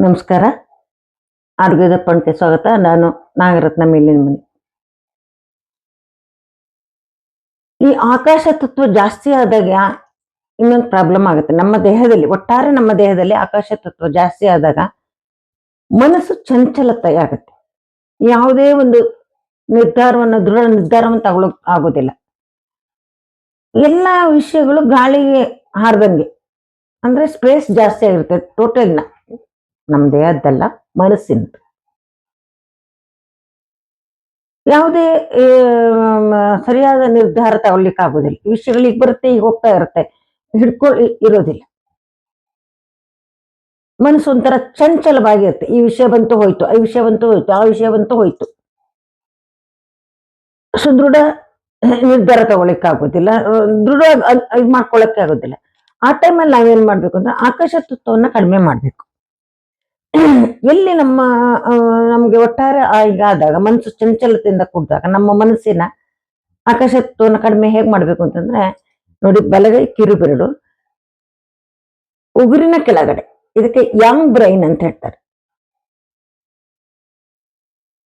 ನಮಸ್ಕಾರ. ಆರೋಗ್ಯದ ಪಂಟೆ ಸ್ವಾಗತ. ನಾನು ನಾಗರತ್ನ ಮೇಲಿನ ಮನೆ. ಈ ಆಕಾಶ ತತ್ವ ಜಾಸ್ತಿ ಆದಾಗ ಇನ್ನೊಂದು ಪ್ರಾಬ್ಲಮ್ ಆಗುತ್ತೆ. ನಮ್ಮ ದೇಹದಲ್ಲಿ, ಒಟ್ಟಾರೆ ನಮ್ಮ ದೇಹದಲ್ಲಿ ಆಕಾಶ ತತ್ವ ಜಾಸ್ತಿ ಆದಾಗ ಮನಸ್ಸು ಚಂಚಲತೆ ಆಗುತ್ತೆ ಯಾವುದೇ ಒಂದು ನಿರ್ಧಾರವನ್ನು, ದೃಢ ನಿರ್ಧಾರವನ್ನು ತಗೊಳಕ್ ಆಗೋದಿಲ್ಲ. ಎಲ್ಲ ವಿಷಯಗಳು ಗಾಳಿಗೆ ಹಾರ್ದಂಗೆ. ಅಂದ್ರೆ ಸ್ಪೇಸ್ ಜಾಸ್ತಿ ಆಗಿರುತ್ತೆ ಟೋಟಲ್ ನಮ್ಮ ದೇಹದ್ದಲ್ಲ ಮನಸ್ಸಿನದು ಯಾವುದೇ ಸರಿಯಾದ ನಿರ್ಧಾರ ತಗೊಳ್ಲಿಕ್ಕೆ ಆಗೋದಿಲ್ಲ ವಿಷಯಗಳು ಈಗ ಬರುತ್ತೆ, ಈಗ ಹೋಗ್ತಾ ಇರುತ್ತೆ. ಹಿಡ್ಕೊಳ್ಳಿ ಇರೋದಿಲ್ಲ. ಮನಸ್ಸು ಒಂಥರ ಚಂಚಲವಾಗಿರುತ್ತೆ. ಈ ವಿಷಯ ಬಂತು ಹೋಯ್ತು ಆ ವಿಷಯ ಬಂತು ಹೋಯ್ತು, ಆ ವಿಷಯ ಬಂತು ಹೋಯ್ತು. ಸುದೃಢ ನಿರ್ಧಾರ ತಗೊಳ್ಳಿಕ್ಕೆ ಆಗೋದಿಲ್ಲ ದೃಢ ಇದು ಮಾಡ್ಕೊಳಕ್ಕೆ ಆಗೋದಿಲ್ಲ. ಆ ಟೈಮಲ್ಲಿ ನಾವೇನ್ ಮಾಡ್ಬೇಕು ಅಂದ್ರೆ ಆಕಾಶ ತತ್ವವನ್ನ ಕಡಿಮೆ ಮಾಡ್ಬೇಕು. ಎಲ್ಲಿ ನಮ್ಮ ನಮ್ಗೆ ಒಟ್ಟಾರೆ ಈಗ ಆದಾಗ, ಮನಸ್ಸು ಚಂಚಲತೆಯಿಂದ ಕೂಡಿದಾಗ, ನಮ್ಮ ಮನಸ್ಸಿನ ಆಕಾಶತ್ವವನ್ನು ಕಡಿಮೆ ಹೇಗ್ ಮಾಡ್ಬೇಕು ಅಂತಂದ್ರೆ, ನೋಡಿ ಬಲಗೈ ಕಿರುಬೆರಡು, ಉಗುರಿನ ಕೆಳಗಡೆ, ಇದಕ್ಕೆ ಯಂಗ್ ಬ್ರೈನ್ ಅಂತ ಹೇಳ್ತಾರೆ.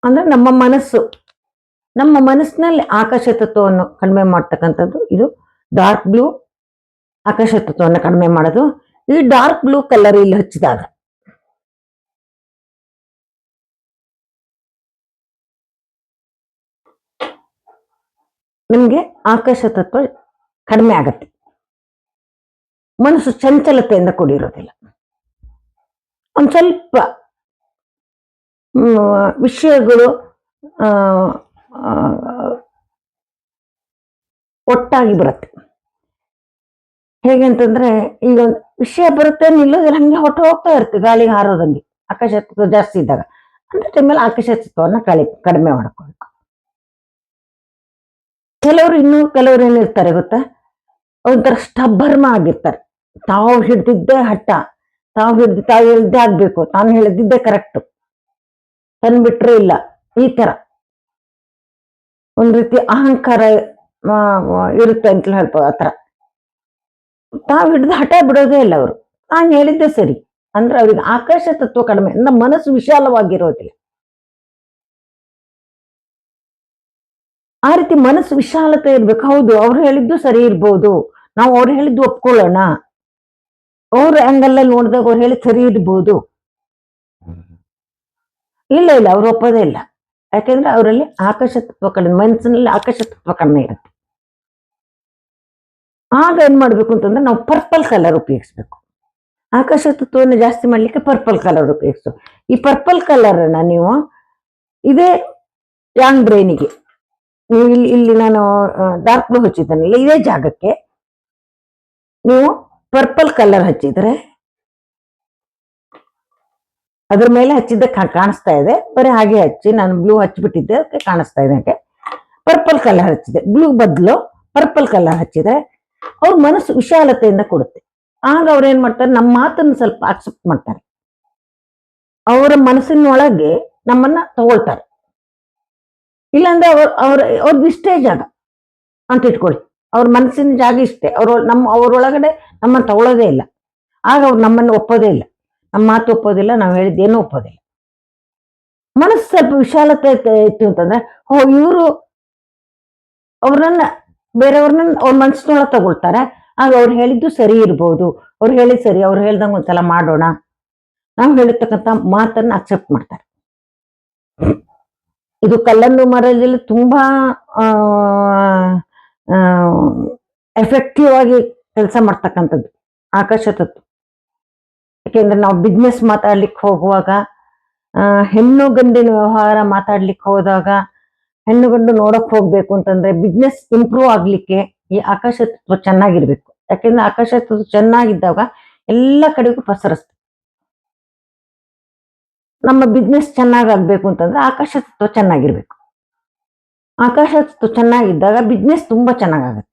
ಅಂದ್ರೆ ನಮ್ಮ ಮನಸ್ಸು ನಮ್ಮ ಮನಸ್ಸಿನಲ್ಲಿ ಆಕಾಶ ತತ್ವವನ್ನು ಕಡಿಮೆ ಮಾಡ್ತಕ್ಕಂಥದ್ದು ಇದು ಡಾರ್ಕ್ ಬ್ಲೂ ಆಕಾಶ ತತ್ವವನ್ನು ಕಡಿಮೆ ಮಾಡೋದು. ಈ ಡಾರ್ಕ್ ಬ್ಲೂ ಕಲರ್ ಇಲ್ಲಿ ಹಚ್ಚಿದಾಗ ನಿಮಗೆ ಆಕಾಶ ತತ್ವ ಕಡಿಮೆ ಆಗತ್ತೆ. ಮನಸ್ಸು ಚಂಚಲತೆಯಿಂದ ಕೂಡಿರೋದಿಲ್ಲ. ಒಂದು ಸ್ವಲ್ಪ ವಿಷಯಗಳು ಒಟ್ಟಾಗಿ ಬರುತ್ತೆ. ಹೇಗೆ ಅಂತಂದ್ರೆ, ಈಗ ಒಂದು ವಿಷಯ ಬರುತ್ತೆ ನಿಲ್ಲೋದಿಲ್ಲ ಹಂಗೆ ಹೊಟ್ಟು ಹೋಗ್ತಾ ಇರುತ್ತೆ ಗಾಳಿಗೆ ಹಾರೋದಂಗೆ. ಆಕಾಶತ್ವ ಜಾಸ್ತಿ ಇದ್ದಾಗ. ಅಂದ್ರೆ ಟೈಮಲ್ಲಿ ಆಕಾಶತ್ವವನ್ನು ಕಳಿ ಕಡಿಮೆ ಮಾಡ್ಕೊಳ್ಬೇಕು. ಕೆಲವರು ಇನ್ನೂ ಕೆಲವರು ಏನಿರ್ತಾರೆ ಗೊತ್ತಾ? ಒಂಥರ ಸ್ಟಬ್ಬರ್ಮ ಆಗಿರ್ತಾರೆ. ತಾವು ಹಿಡ್ದಿದ್ದೇ ಹಠ. ತಾವು ಹಿಡ್ದು ತಾವು ಹೇಳಿದ್ದೇ ಆಗ್ಬೇಕು. ತಾನು ಹೇಳಿದ್ದಿದ್ದೇ ಕರೆಕ್ಟ್ ತಂದ್ಬಿಟ್ರೆ ಬಿಟ್ರೆ ಇಲ್ಲ. ಈ ತರ. ಒಂದ್ ರೀತಿ ಅಹಂಕಾರ ಆ, ಆ, ಇರುತ್ತೆ ಅಂತ ಹೇಳ್ಬೋದು ಆತರ ತಾವು ಹಿಡಿದು ಹಠ ಬಿಡೋದೇ ಇಲ್ಲ ಅವರು. ನಾನು ಹೇಳಿದ್ದೆ ಸರಿ. ಅಂದ್ರೆ ಅವ್ರಿಗೆ ಆಕಾಶ ತತ್ವ ಕಡಿಮೆ ಅಂದ್ರೆ ಮನಸ್ಸು ವಿಶಾಲವಾಗಿರೋದಿಲ್ಲ. ಆ ರೀತಿ ಮನಸ್ಸು ವಿಶಾಲತೆ ಇರ್ಬೇಕು. ಹೌದು ಅವ್ರು ಹೇಳಿದ್ದು ಸರಿ ಇರ್ಬೋದು. ನಾವು ಅವ್ರು ಹೇಳಿದ್ದು ಒಪ್ಕೊಳ್ಳೋಣ. ಅವ್ರ ಆಂಗಲ್ ನೋಡಿದಾಗ ಅವ್ರು ಹೇಳಿದ್ ಸರಿ ಇರ್ಬೋದು. ಇಲ್ಲ ಇಲ್ಲ ಅವ್ರು ಒಪ್ಪೋದೇ ಇಲ್ಲ. ಯಾಕೆಂದ್ರೆ ಅವರಲ್ಲಿ ಆಕಾಶ ತತ್ವ ಕಡಿಮೆ, ಮನಸ್ಸಿನಲ್ಲಿ ಆಕಾಶ ತತ್ವ ಕಡಿಮೆ ಇರುತ್ತೆ. ಆಗ ಏನ್ ಮಾಡ್ಬೇಕು ಅಂತಂದ್ರೆ ನಾವು ಪರ್ಪಲ್ ಕಲರ್ ಉಪಯೋಗಿಸ್ಬೇಕು. ಆಕಾಶ ತತ್ವವನ್ನು ಜಾಸ್ತಿ ಮಾಡ್ಲಿಕ್ಕೆ ಪರ್ಪಲ್ ಕಲರ್ ಉಪಯೋಗಿಸು ಈ ಪರ್ಪಲ್ ಕಲರ್ ಅನ್ನ ನೀವು ಇದೇ ಯಾಂಗ್ ಬ್ರೈನಿಗೆ ನೀವು ಇಲ್ಲಿ ಇಲ್ಲಿ ನಾನು ಡಾರ್ಕ್ ಬ್ಲೂ ಹಚ್ಚಿದ್ದಾನಲ್ಲ, ಇದೇ ಜಾಗಕ್ಕೆ ನೀವು ಪರ್ಪಲ್ ಕಲರ್ ಹಚ್ಚಿದ್ರೆ ಅದ್ರ ಮೇಲೆ ಹಚ್ಚಿದ್ದ ಕಾ- ಕಾಣಿಸ್ತಾ ಇದೆ. ಬರೀ ಹಾಗೆ ಹಚ್ಚಿ ನಾನು ಬ್ಲೂ ಹಚ್ಚಿಬಿಟ್ಟಿದ್ದೆ. ಅದಕ್ಕೆ ಕಾಣಿಸ್ತಾ ಇದೆ ಹಾಗೆ. ಪರ್ಪಲ್ ಕಲರ್ ಹಚ್ಚಿದೆ. ಬ್ಲೂ ಬದಲು ಪರ್ಪಲ್ ಕಲರ್ ಹಚ್ಚಿದ್ರೆ ಅವ್ರ ಮನಸ್ಸು ವಿಶಾಲತೆಯಿಂದ ಕೊಡುತ್ತೆ. ಆಗ ಅವ್ರು ಏನ್ ಮಾಡ್ತಾರೆ? ನಮ್ಮ ಮಾತನ್ನು ಸ್ವಲ್ಪ ಅಕ್ಸೆಪ್ಟ್ ಮಾಡ್ತಾರೆ. ಅವರ ಮನಸ್ಸಿನೊಳಗೆ ನಮ್ಮನ್ನ ತಗೊಳ್ತಾರೆ. ಇಲ್ಲಾಂದ್ರೆ ಅವ್ರ ಅವ್ರ ಅವ್ರದ್ದು ಇಷ್ಟೇ ಜಾಗ. ಅಂತ ಇಟ್ಕೊಳ್ಳಿ. ಅವ್ರ ಮನಸ್ಸಿನ ಜಾಗ ಇಷ್ಟೇ. ಅವ್ರ ನಮ್ಮ ಅವರೊಳಗಡೆ ನಮ್ಮನ್ನ ತಗೊಳ್ಳೋದೇ ಇಲ್ಲ. ಆಗ ಅವ್ರು ನಮ್ಮನ್ನು ಒಪ್ಪೋದೇ ಇಲ್ಲ. ನಮ್ಮ ಮಾತು ಒಪ್ಪೋದಿಲ್ಲ, ನಾವು ಹೇಳಿದ್ದೇನು ಒಪ್ಪೋದಿಲ್ಲ. ಮನಸ್ಸು ಸ್ವಲ್ಪ ವಿಶಾಲತೆ ಇತ್ತು- ಅಂತಂದ್ರೆ ಓ ಇವರು ಅವ್ರನ್ನ, ಬೇರೆಯವ್ರನ್ನ ಅವ್ರ ಮನಸ್ಸಿನೊಳಗೆ ತಗೊಳ್ತಾರೆ. ಆಗ ಅವ್ರು ಹೇಳಿದ್ದು ಸರಿ ಇರ್ಬೋದು. ಅವ್ರು ಹೇಳಿದ್ ಸರಿ, ಅವ್ರು ಹೇಳ್ದಂಗ ಒಂದ್ಸಲ ಮಾಡೋಣ. ನಾವು ಹೇಳಿರ್ತಕ್ಕಂಥ ಮಾತನ್ನ ಅಕ್ಸೆಪ್ಟ್ ಮಾಡ್ತಾರೆ. ಇದು ಕಲ್ಲನ್ನು ಮರದಲ್ಲಿ ತುಂಬಾ ಎಫೆಕ್ಟಿವ್ ಆಗಿ ಕೆಲಸ ಮಾಡ್ತಕ್ಕಂಥದ್ದು, ಆಕಾಶ ತತ್ವ. ಯಾಕೆಂದ್ರೆ ನಾವು ಬಿಸ್ನೆಸ್ ಮಾತಾಡ್ಲಿಕ್ಕೆ ಹೋಗುವಾಗ ಹೆಣ್ಣು ಗಂಡಿನ ವ್ಯವಹಾರ ಮಾತಾಡ್ಲಿಕ್ಕೆ ಹೋದಾಗ, ಹೆಣ್ಣು ಗಂಡು ನೋಡಕ್ ಹೋಗ್ಬೇಕು ಅಂತಂದ್ರೆ ಬಿಸ್ನೆಸ್ ಇಂಪ್ರೂವ್ ಆಗ್ಲಿಕ್ಕೆ ಈ ಆಕಾಶ ತತ್ವ ಚೆನ್ನಾಗಿರ್ಬೇಕು. ಯಾಕೆಂದ್ರೆ ಆಕಾಶ ತತ್ವ ಚೆನ್ನಾಗಿದ್ದಾಗ ಎಲ್ಲ ಕಡೆಗೂ ಪಸರಿಸ್ತದೆ ನಮ್ಮ ಬಿಸ್ನೆಸ್ ಚೆನ್ನಾಗಾಗ್ಬೇಕು ಅಂತಂದ್ರೆ ಆಕಾಶ ತತ್ವ ಚೆನ್ನಾಗಿರ್ಬೇಕು. ಆಕಾಶ ತತ್ವ ಚೆನ್ನಾಗಿದ್ದಾಗ ಬಿಸ್ನೆಸ್ ತುಂಬಾ ಚೆನ್ನಾಗಾಗುತ್ತೆ.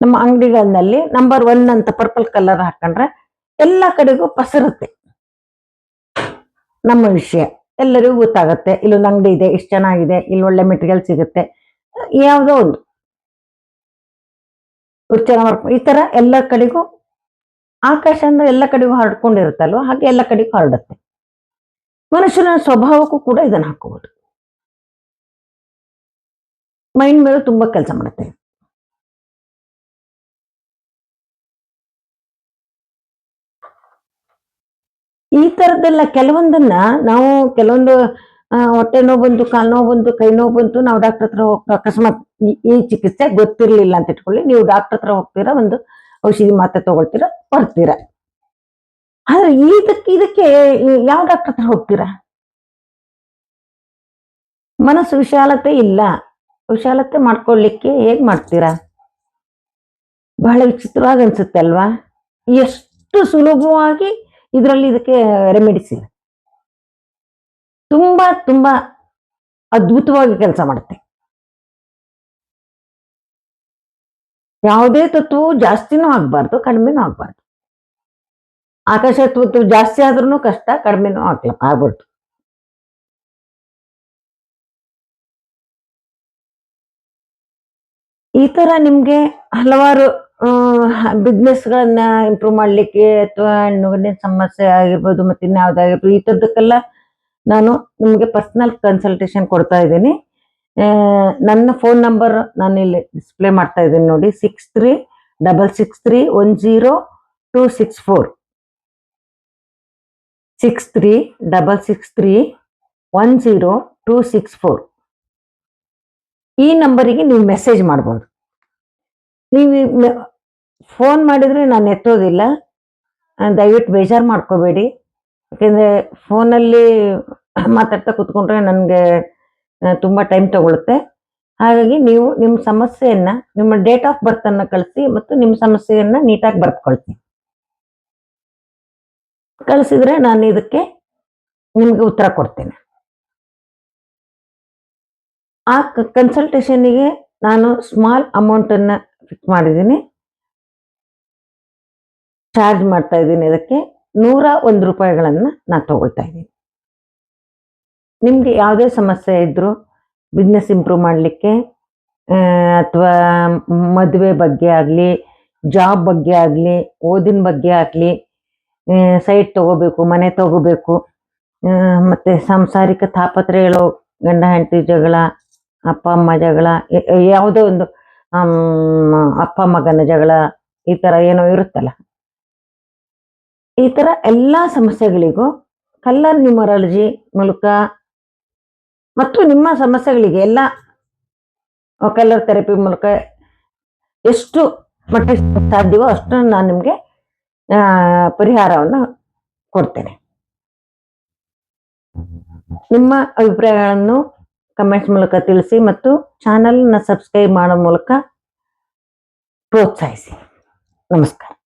ನಮ್ಮ ಅಂಗಡಿಗಳಲ್ಲಿ ನಂಬರ್ ಒನ್ ಅಂತ ಪರ್ಪಲ್ ಕಲರ್ ಹಾಕೊಂಡ್ರೆ ಎಲ್ಲ ಕಡೆಗೂ ಪಸರುತ್ತೆ. ನಮ್ಮ ವಿಷಯ, ಎಲ್ಲರಿಗೂ ಗೊತ್ತಾಗತ್ತೆ, ಇಲ್ಲೊಂದು ಅಂಗಡಿ ಇದೆ, ಇಷ್ಟು ಚೆನ್ನಾಗಿದೆ ಇಲ್ಲಿ ಒಳ್ಳೆ ಮೆಟೀರಿಯಲ್ ಸಿಗುತ್ತೆ, ಯಾವುದೋ ಒಂದು. ಉಚ್ಚಾರ ಮಾಡ್ಕೊ ಈ ತರ ಎಲ್ಲ ಕಡೆಗೂ, ಆಕಾಶ ಅಂದ್ರೆ ಎಲ್ಲ ಕಡೆಗೂ ಹರಡ್ಕೊಂಡಿರುತ್ತಲ್ವ, ಹಾಗೆ ಎಲ್ಲ ಕಡೆಗೂ ಹರಡುತ್ತೆ. ಮನುಷ್ಯನ ಸ್ವಭಾವಕ್ಕೂ ಕೂಡ ಇದನ್ನ ಹಾಕೋಬಹುದು ಮೈಂಡ್ ಮೇಲೆ ತುಂಬಾ ಕೆಲಸ ಮಾಡುತ್ತೆ. ಈ ತರದ್ದೆಲ್ಲ ಕೆಲವೊಂದನ್ನ ನಾವು ಕೆಲವೊಂದು ಹೊಟ್ಟೆ ನೋವು ಬಂತು, ಕಾಲು ನೋವು ಬಂತು, ಕೈ ನೋವು ಬಂತು, ನಾವು ಡಾಕ್ಟರ್ ಹತ್ರ ಹೋಗ್ತಾ ಅಕಸ್ಮಾತ್ ಈ- ಚಿಕಿತ್ಸೆ ಗೊತ್ತಿರ್ಲಿಲ್ಲ ಅಂತ ಇಟ್ಕೊಳ್ಳಿ. ನೀವು ಡಾಕ್ಟರ್ ಹತ್ರ ಹೋಗ್ತೀರಾ, ಒಂದು ಔಷಧಿ ಮಾತ್ರೆ ತಗೊಳ್ತೀರಾ, ಬರ್ತೀರಾ. ಆದ್ರೆ ಇದಕ್ಕೆ ಇದಕ್ಕೆ ಯಾವ ಡಾಕ್ಟರ್ ಹತ್ರ ಹೋಗ್ತೀರಾ? ಮನಸ್ಸು ವಿಶಾಲತೆ ಇಲ್ಲ. ವಿಶಾಲತೆ ಮಾಡ್ಕೊಳ್ಳಿಕ್ಕೆ ಹೇಗ್ ಮಾಡ್ತೀರಾ? ಬಹಳ ವಿಚಿತ್ರವಾಗಿ ಅನ್ಸುತ್ತೆ ಅಲ್ವಾ? ಎಷ್ಟು ಸುಲಭವಾಗಿ ಇದರಲ್ಲಿ ಇದಕ್ಕೆ ರೆಮಿಡಿಸಿನ್ ತುಂಬಾ ತುಂಬಾ ಅದ್ಭುತವಾಗಿ ಕೆಲಸ ಮಾಡುತ್ತೆ. ಯಾವುದೇ ತತ್ವವು ಜಾಸ್ತಿನೂ ಆಗ್ಬಾರ್ದು, ಕಡಿಮೆನೂ ಆಗ್ಬಾರ್ದು. ಆಕಾಶ ತತ್ವ ಜಾಸ್ತಿ ಆದ್ರೂ ಕಷ್ಟ, ಕಡಿಮೆನೂ ಆಗ್ಲ, ಆಗ್ಬಾರ್ದು. ಈ ತರ ನಿಮ್ಗೆ ಹಲವಾರು ಬಿಸ್ನೆಸ್ಗಳನ್ನ ಇಂಪ್ರೂವ್ ಮಾಡ್ಲಿಕ್ಕೆ ಅಥವಾ ಹೆಣ್ಣುಗಂಡಿನ ಸಮಸ್ಯೆ ಆಗಿರ್ಬೋದು ಮತ್ತೆ ಇನ್ಯಾವುದಾಗಿರ್ಬೋದು ಈ ಥರದಕ್ಕೆಲ್ಲ ನಾನು ನಿಮಗೆ ಪರ್ಸನಲ್ ಕನ್ಸಲ್ಟೇಷನ್ ಕೊಡ್ತಾ ಇದ್ದೀನಿ. ನನ್ನ ಫೋನ್ ನಂಬರ್ ನಾನು ಇಲ್ಲಿ ಡಿಸ್ಪ್ಲೇ ಮಾಡ್ತಾ ಇದ್ದೀನಿ ನೋಡಿ six three double six three one zero two six four six three double six three one zero two six four ಈ ನಂಬರಿಗೆ ನೀವು ಮೆಸೇಜ್ ಮಾಡ್ಬೋದು. ನೀವು ಫೋನ್ ಮಾಡಿದರೆ ನಾನು ಎತ್ತೋದಿಲ್ಲ. ದಯವಿಟ್ಟು ಬೇಜಾರು ಮಾಡ್ಕೋಬೇಡಿ. ಯಾಕೆಂದರೆ ಫೋನಲ್ಲಿ ಮಾತಾಡ್ತಾ ಕೂತ್ಕೊಂಡ್ರೆ ನನಗೆ ತುಂಬ ಟೈಮ್ ತಗೊಳುತ್ತೆ. ಹಾಗಾಗಿ ನೀವು ನಿಮ್ಮ ಸಮಸ್ಯೆಯನ್ನು, ನಿಮ್ಮ ಡೇಟ್ ಆಫ್ ಬರ್ತನ್ನು ಕಳಿಸಿ ಮತ್ತು ನಿಮ್ಮ ಸಮಸ್ಯೆಯನ್ನು ನೀಟಾಗಿ ಬರ್ತ್ಕೊಳ್ತೀನಿ ಕಳಿಸಿದ್ರೆ ನಾನು ಇದಕ್ಕೆ ನಿಮಗೆ ಉತ್ತರ ಕೊಡ್ತೇನೆ. ಆ ಕನ್ಸಲ್ಟೇಷನಿಗೆ ನಾನು ಸ್ಮಾಲ್ ಅಮೌಂಟ್ ಫಿಕ್ಸ್ ಮಾಡಿದ್ದೀನಿ. ಚಾರ್ಜ್ ಮಾಡ್ತಾ ಇದ್ದೀನಿ ಇದಕ್ಕೆ. ನೂರ ಒಂದು ರೂಪಾಯಿಗಳನ್ನು ನಾನು ತಗೊಳ್ತಾ ಇದ್ದೀನಿ. ನಿಮಗೆ ಯಾವುದೇ ಸಮಸ್ಯೆ ಇದ್ದರೂ ಬಿಸ್ನೆಸ್ ಇಂಪ್ರೂವ್ ಮಾಡಲಿಕ್ಕೆ ಅಥವಾ ಮದುವೆ ಬಗ್ಗೆ ಆಗಲಿ ಜಾಬ್ ಬಗ್ಗೆ ಆಗಲಿ, ಓದಿನ ಬಗ್ಗೆ ಆಗಲಿ ಸೈಟ್ ತಗೋಬೇಕು, ಮನೆ ತಗೋಬೇಕು ಮತ್ತು ಸಾಂಸಾರಿಕ ತಾಪತ್ರಯಗಳು ಗಂಡ, ಹೆಂಡತಿ ಜಗಳ, ಅಪ್ಪ, ಅಮ್ಮ ಜಗಳ ಯಾವುದೇ ಒಂದು ಅಪ್ಪ ಮಗನ ಜಗಳ ಈ ಥರ ಏನೋ ಇರುತ್ತಲ್ಲ. ಈ ತರ ಎಲ್ಲಾ ಸಮಸ್ಯೆಗಳಿಗೂ ಕಲ್ಲರ್ ನ್ಯೂಮರಾಲಜಿ ಮೂಲಕ ಮತ್ತು ನಿಮ್ಮ ಸಮಸ್ಯೆಗಳಿಗೆ ಎಲ್ಲ ಕಲ್ಲರ್ ಥೆರಪಿ ಮೂಲಕ ಎಷ್ಟು ಮಟ್ಟಿಗೆ ಸಾಧ್ಯವೋ ಅಷ್ಟು ನಾನು ನಿಮಗೆ ಪರಿಹಾರವನ್ನು ಕೊಡ್ತೇನೆ. ನಿಮ್ಮ ಅಭಿಪ್ರಾಯಗಳನ್ನು ಕಮೆಂಟ್ಸ್ ಮೂಲಕ ತಿಳಿಸಿ ಮತ್ತು ಚಾನಲ್ನ ಸಬ್ಸ್ಕ್ರೈಬ್ ಮಾಡೋ ಮೂಲಕ ಪ್ರೋತ್ಸಾಹಿಸಿ. ನಮಸ್ಕಾರ.